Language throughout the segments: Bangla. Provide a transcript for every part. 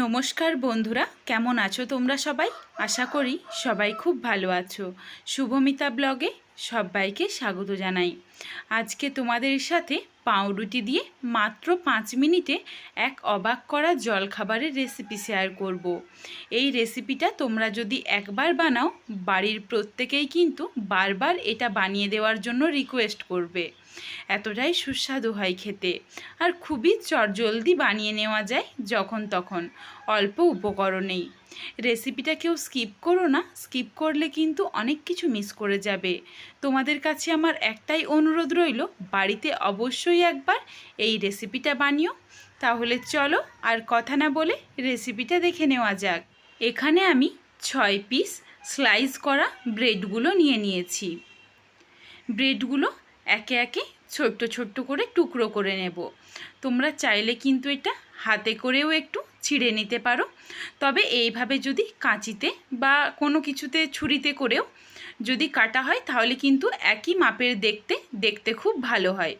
নমস্কার বন্ধুরা, কেমন আছো তোমরা সবাই? আশা করি সবাই খুব ভালো আছো। শুভমিতা ব্লগে সবাইকে স্বাগত জানাই। আজকে তোমাদের সাথে পাউরুটি দিয়ে মাত্র পাঁচ মিনিটে এক অবাক করা জলখাবারের রেসিপি শেয়ার করব। এই রেসিপিটা তোমরা যদি একবার বানাও, বাড়ির প্রত্যেকেই কিন্তু বারবার এটা বানিয়ে দেওয়ার জন্য রিকোয়েস্ট করবে। এতটাই সুস্বাদু হয় খেতে। আর খুবই চটজলদি বানিয়ে নেওয়া যায় যখন তখন, অল্প উপকরণেই। রেসিপিটা কেউ স্কিপ করো না স্কিপ করলে কিন্তু অনেক কিছু মিস করে যাবে। তোমাদের কাছে আমার একটাই অনুরোধ রইল, বাড়িতে অবশ্যই একবার এই রেসিপিটা বানিও। তাহলে চলো আর কথা না বলে রেসিপিটা দেখে নেওয়া যাক। এখানে আমি ছয় পিস স্লাইস করা ব্রেডগুলো নিয়ে নিয়েছি। ব্রেডগুলো একে একে ছোট্ট ছোট্ট করে টুকরো করে নেব। তোমরা চাইলে কিন্তু এটা হাতে করেও একটু ছিঁড়ে নিতে পারো। তবে এইভাবে যদি কাঁচিতে বা কোনো কিছুতে ছুরিতে করেও যদি কাটা হয়, তাহলে কিন্তু একই মাপের দেখতে দেখতে খুব ভালো হয়।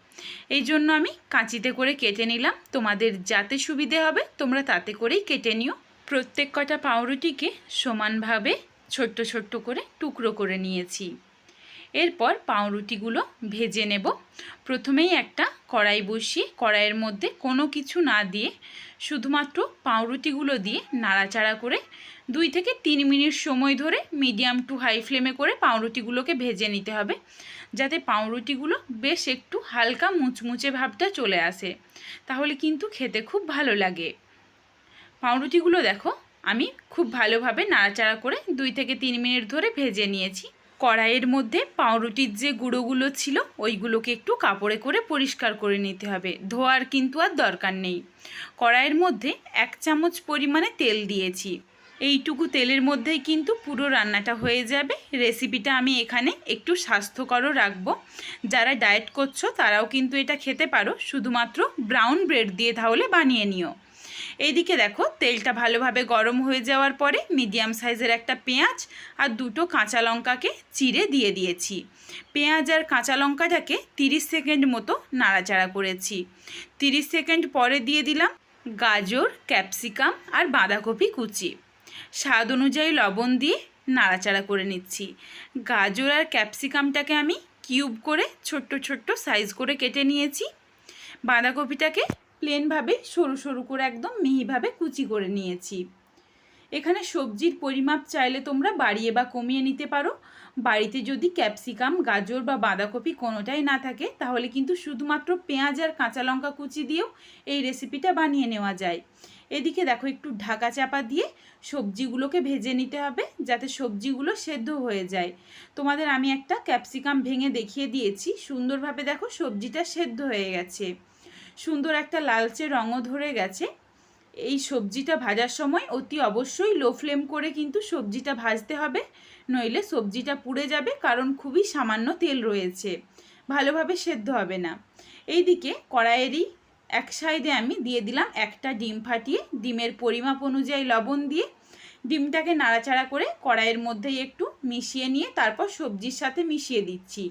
এই জন্য আমি কাঁচিতে করে কেটে নিলাম। তোমাদের যাতে সুবিধে হবে, তোমরা তাতে করেই কেটে নিও। প্রত্যেক কটা পাউরুটিকে সমানভাবে ছোট্ট ছোট্ট করে টুকরো করে নিয়েছি। এরপর পাউরুটিগুলো ভেজে নেব। প্রথমেই একটা কড়াই বসিয়ে কড়াইয়ের মধ্যে কোনো কিছু না দিয়ে শুধুমাত্র পাউরুটিগুলো দিয়ে নাড়াচাড়া করে দুই থেকে তিন মিনিট সময় ধরে মিডিয়াম টু হাই ফ্লেমে করে পাউরুটিগুলোকে ভেজে নিতে হবে, যাতে পাউরুটিগুলো বেশ একটু হালকা মুচমুচে ভাবটা চলে আসে। তাহলে কিন্তু খেতে খুব ভালো লাগে। পাউরুটিগুলো দেখো, আমি খুব ভালোভাবে নাড়াচাড়া করে দুই থেকে তিন মিনিট ধরে ভেজে নিয়েছি। কড়াইয়ের মধ্যে পাউরুটির যে গুঁড়োগুলো ছিল, ওইগুলোকে একটু কাপড়ে করে পরিষ্কার করে নিতে হবে। ধোয়ার কিন্তু আর দরকার নেই। কড়াইয়ের মধ্যে এক চামচ পরিমাণে তেল দিয়েছি। এইটুকু তেলের মধ্যেই কিন্তু পুরো রান্নাটা হয়ে যাবে। রেসিপিটা আমি এখানে একটু স্বাস্থ্যকরও রাখব। যারা ডায়েট করছ, তারাও কিন্তু এটা খেতে পারো। শুধুমাত্র ব্রাউন ব্রেড দিয়ে তাহলে বানিয়ে নিও। এইদিকে দেখো, তেলটা ভালোভাবে গরম হয়ে যাওয়ার পরে মিডিয়াম সাইজের একটা পেঁয়াজ আর দুটো কাঁচা লঙ্কাকে চিড়ে দিয়ে দিয়েছি। পেঁয়াজ আর কাঁচা লঙ্কাটাকে তিরিশ সেকেন্ড মতো নাড়াচাড়া করেছি। তিরিশ সেকেন্ড পরে দিয়ে দিলাম গাজর, ক্যাপসিকাম আর বাঁধাকপি কুচি। স্বাদ অনুযায়ী লবণ দিয়ে নাড়াচাড়া করে নিচ্ছি। গাজর আর ক্যাপসিকামটাকে আমি কিউব করে ছোট্ট ছোট্ট সাইজ করে কেটে নিয়েছি। বাঁধাকপিটাকে প্লেনভাবে সরু সরু করে একদম মিহিভাবে কুচি করে নিয়েছি। এখানে সবজির পরিমাপ চাইলে তোমরা বাড়িয়ে বা কমিয়ে নিতে পারো। বাড়িতে যদি ক্যাপসিকাম, গাজর বা বাঁধাকপি কোনোটাই না থাকে, তাহলে কিন্তু শুধুমাত্র পেঁয়াজ আর কাঁচা লঙ্কা কুচি দিয়েও এই রেসিপিটা বানিয়ে নেওয়া যায়। এদিকে দেখো একটু ঢাকা চাপা দিয়ে সবজিগুলোকে ভেজে নিতে হবে, যাতে সবজিগুলো সেদ্ধ হয়ে যায়। তোমাদের আমি একটা ক্যাপসিকাম ভেঙে দেখিয়ে দিয়েছি। সুন্দরভাবে দেখো সবজিটা সেদ্ধ হয়ে গেছে। সুন্দর একটা লালচে রঙও ধরে গেছে। এই সবজিটা ভাজার সময় অতি অবশ্যই লো ফ্লেম করে কিন্তু সবজিটা ভাজতে হবে, নইলে সবজিটা পুড়ে যাবে কারণ খুবই সামান্য তেল রয়েছে, ভালোভাবে সেদ্ধ হবে না। এইদিকে কড়াইয়েরই এক সাইডে আমি দিয়ে দিলাম একটা ডিম ফাটিয়ে, ডিমের পরিমাপ অনুযায়ী লবণ দিয়ে ডিমটাকে নাড়াচাড়া করে কড়াইয়ের মধ্যেই একটু মিশিয়ে নিয়ে তারপর সবজির সাথে মিশিয়ে দিচ্ছি।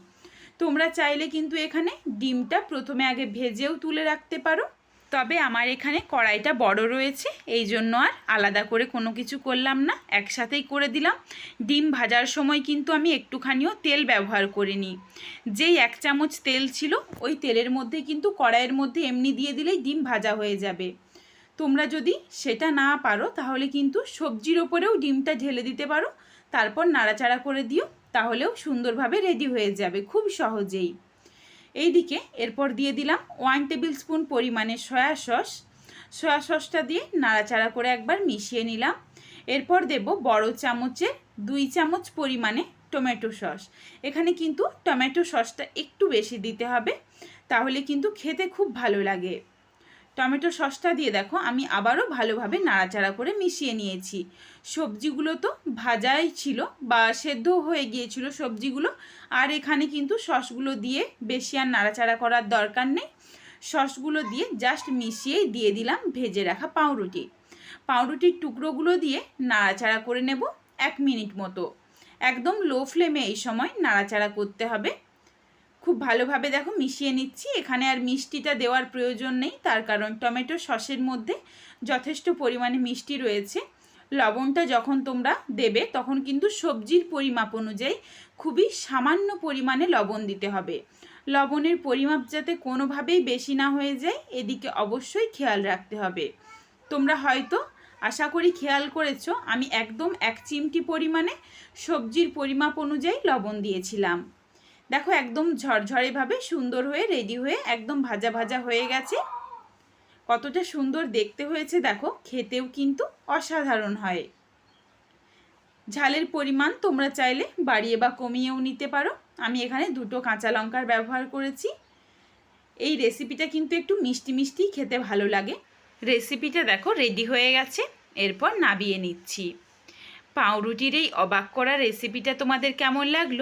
তোমরা চাইলে কিন্তু এখানে ডিমটা প্রথমে আগে ভেজেও তুলে রাখতে পারো। তবে আমার এখানে কড়াইটা বড় রয়েছে, এই জন্য আর আলাদা করে কোনো কিছু করলাম না, একসাথেই করে দিলাম। ডিম ভাজার সময় কিন্তু আমি একটুখানিও তেল ব্যবহার করিনি। যেই এক চামচ তেল ছিল, ওই তেলের মধ্যে কিন্তু কড়াইয়ের মধ্যে এমনি দিয়ে দিলেই ডিম ভাজা হয়ে যাবে। তোমরা যদি সেটা না পারো, তাহলে কিন্তু সবজির ওপরেও ডিমটা ঢেলে দিতে পারো। তারপর নাড়াচাড়া করে দিও। তাহলেও সুন্দরভাবে রেডি হয়ে যাবে খুব সহজেই। এইদিকে এরপর দিয়ে দিলাম ওয়ান টেবিল স্পুন পরিমাণে সয়া সস সয়া সসটা দিয়ে নাড়াচাড়া করে একবার মিশিয়ে নিলাম। এরপর দেব বড় চামচের দুই চামচ পরিমাণে টমেটো সস এখানে কিন্তু টমেটো সসটা একটু বেশি দিতে হবে, তাহলে কিন্তু খেতে খুব ভালো লাগে। টমেটো সসটা দিয়ে দেখো, আমি আবারও ভালোভাবে নাড়াচাড়া করে মিশিয়ে নিয়েছি। সবজিগুলো তো ভাজাই ছিল বা সেদ্ধ হয়ে গিয়েছিল সবজিগুলো, আর এখানে কিন্তু সসগুলো দিয়ে বেশি আর নাড়াচাড়া করার দরকার নেই। সসগুলো দিয়ে জাস্ট মিশিয়েই দিয়ে দিলাম ভেজে রাখা পাউরুটি। পাউরুটির টুকরোগুলো দিয়ে নাড়াচাড়া করে নেব এক মিনিট মতো। একদম লো ফ্লেমে এই সময় নাড়াচাড়া করতে হবে। খুব ভালোভাবে দেখো মিশিয়ে নিচ্ছি। এখানে আর মিষ্টিটা দেওয়ার প্রয়োজন নেই। তার কারণ টমেটো সসের মধ্যে যথেষ্ট পরিমাণে মিষ্টি রয়েছে। লবণটা যখন তোমরা দেবে, তখন কিন্তু সবজির পরিমাপ অনুযায়ী খুবই সামান্য পরিমাণে লবণ দিতে হবে। লবণের পরিমাপ যাতে কোনোভাবেই বেশি না হয়ে যায়, এদিকে অবশ্যই খেয়াল রাখতে হবে। তোমরা হয়তো আশা করি খেয়াল করেছ, আমি একদম এক চিমটি পরিমাণে সবজির পরিমাপ অনুযায়ী লবণ দিয়েছিলাম। দেখো একদম ঝরঝরেভাবে সুন্দর হয়ে রেডি হয়ে একদম ভাজা ভাজা হয়ে গেছে। কতটা সুন্দর দেখতে হয়েছে দেখো, খেতেও কিন্তু অসাধারণ হয়। ঝালের পরিমাণ তোমরা চাইলে বাড়িয়ে বা কমিয়েও নিতে পারো। আমি এখানে দুটো কাঁচা লঙ্কার ব্যবহার করেছি। এই রেসিপিটা কিন্তু একটু মিষ্টি মিষ্টি খেতে ভালো লাগে। রেসিপিটা দেখো রেডি হয়ে গেছে, এরপর নাবিয়ে নিচ্ছি। পাউরুটির এই অবাক করা রেসিপিটা তোমাদের কেমন লাগল?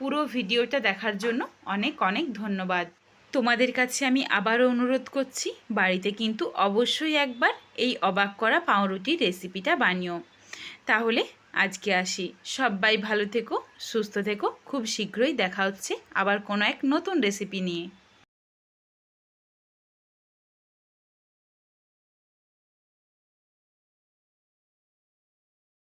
পুরো ভিডিওটা দেখার জন্য অনেক অনেক ধন্যবাদ। তোমাদের কাছে আমি আবারও অনুরোধ করছি, বাড়িতে কিন্তু অবশ্যই একবার এই অবাক করা পাউরুটির রেসিপিটা বানিও। তাহলে আজকে আসি। সবাই ভালো থেকো, সুস্থ থেকো, খুব শীঘ্রই দেখা হচ্ছে আবার কোনো এক নতুন রেসিপি নিয়ে।